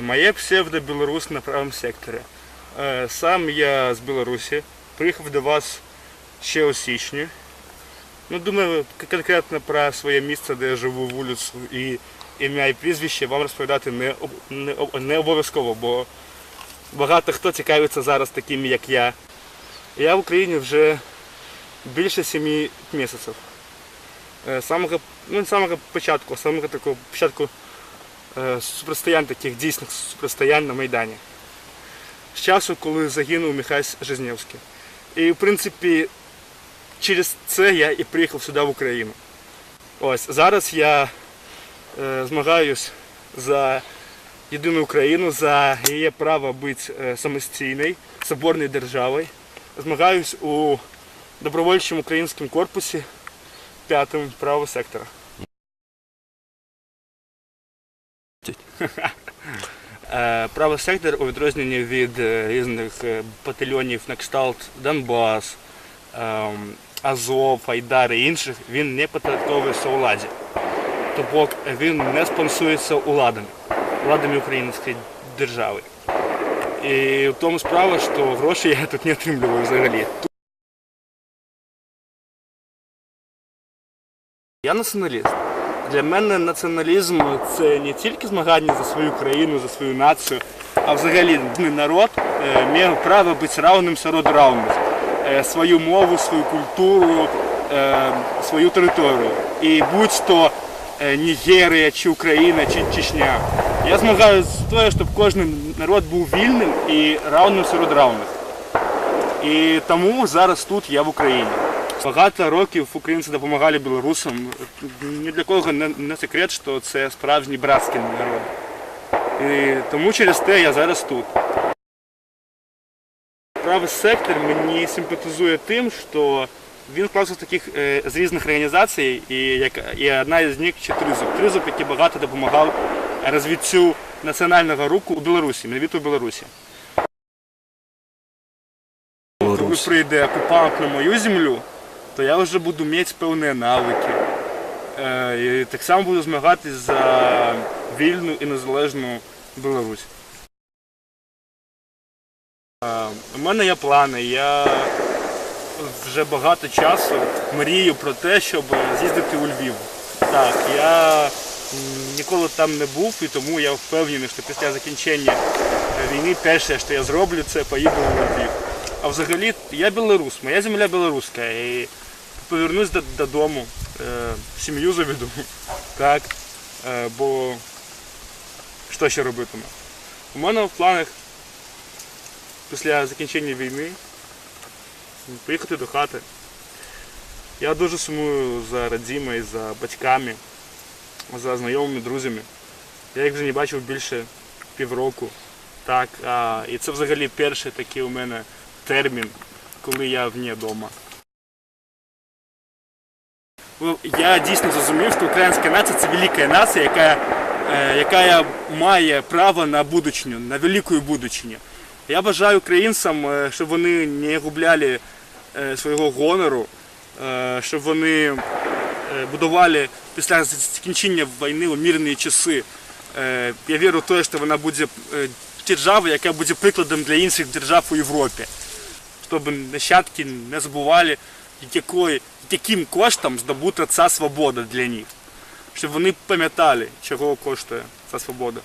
Моє псевдо Білорус на правому секторі. Е, Сам я з Білорусі, приїхав до вас ще у січні. Ну, думаю, конкретно про своє місце, де я живу, вулицю і ім'я і прізвище вам розповідати не, не обов'язково, бо багато хто цікавиться зараз такими, як я. Я в Україні вже більше семи місяців. Е, Самого, ну, не самого початку, а самого такого початку е, супростоянь, таких дійсних супростоянь на Майдані. З часу, коли загинув Михайло Жизнєвський. І в принципі через це я і приїхав сюди в Україну. Ось зараз я е, змагаюсь за єдину Україну, за її право бути е, самостійною, соборною державою. Змагаюсь у добровольчому українському корпусі п'ятому правого сектора. Е, Правий сектор у відрозненні від е, різних е, батальйонів на кшталт Донбас, ем, Азов, Айдар і інших, він не підпорядковується владі. Тобто він не спонсується уладами, владами української держави. І в тому справа, що гроші я тут не отримую взагалі. Я націоналіст. Для мене націоналізм це не тільки змагання за свою країну, за свою націю, а взагалі народ е, має право бути равним серед равних. Е, Свою мову, свою культуру, е, свою територію. І будь-то Нігерія, чи Україна, чи Чечня. Я змагаюся з того, щоб кожен народ був вільним і равним серед равних. І тому зараз тут я в Україні. Багато років українці допомагали білорусам. Ні для кого не, секрет, що це справжній братський народ. І тому через те я зараз тут. Правий сектор мені симпатизує тим, що він складається з таких е, з різних організацій, і, як, і одна із них чи Тризуб. Тризуб, який багато допомагав розвиттю національного руху у Білорусі, навіть у Білорусі. Коли прийде окупант на мою землю, то я вже буду мати певні навики. Е, І так само буду змагатися за вільну і незалежну Білорусь. Е, У мене є плани. Я вже багато часу мрію про те, щоб з'їздити у Львів. Так, я ніколи там не був, і тому я впевнений, що після закінчення війни перше, що я зроблю, це поїду у Львів. А взагалі я білорус, моя земля білоруська. І повернусь додому, е, сім'ю заведу. Так. Е, бо що ще робитиму? У мене в планах після закінчення війни поїхати до хати. Я дуже сумую за родзімою, за батьками, за знайомими, друзями. Я їх вже не бачив більше півроку. Так, а, і це взагалі перший такий у мене термін, коли я вне вдома. Ну, Я дійсно зрозумів, що українська нація це велика нація, яка, е, яка має право на будучню, на велику будучню. Я бажаю українцям, е, щоб вони не губляли е, свого гонору, щоб вони будували після закінчення війни у мирні часи. Я вірю в те, що вона буде державою, яка буде прикладом для інших держав у Європі щоб нащадки не забували, якої, яким коштом здобута ця свобода для них. Щоб вони пам'ятали, чого коштує ця свобода.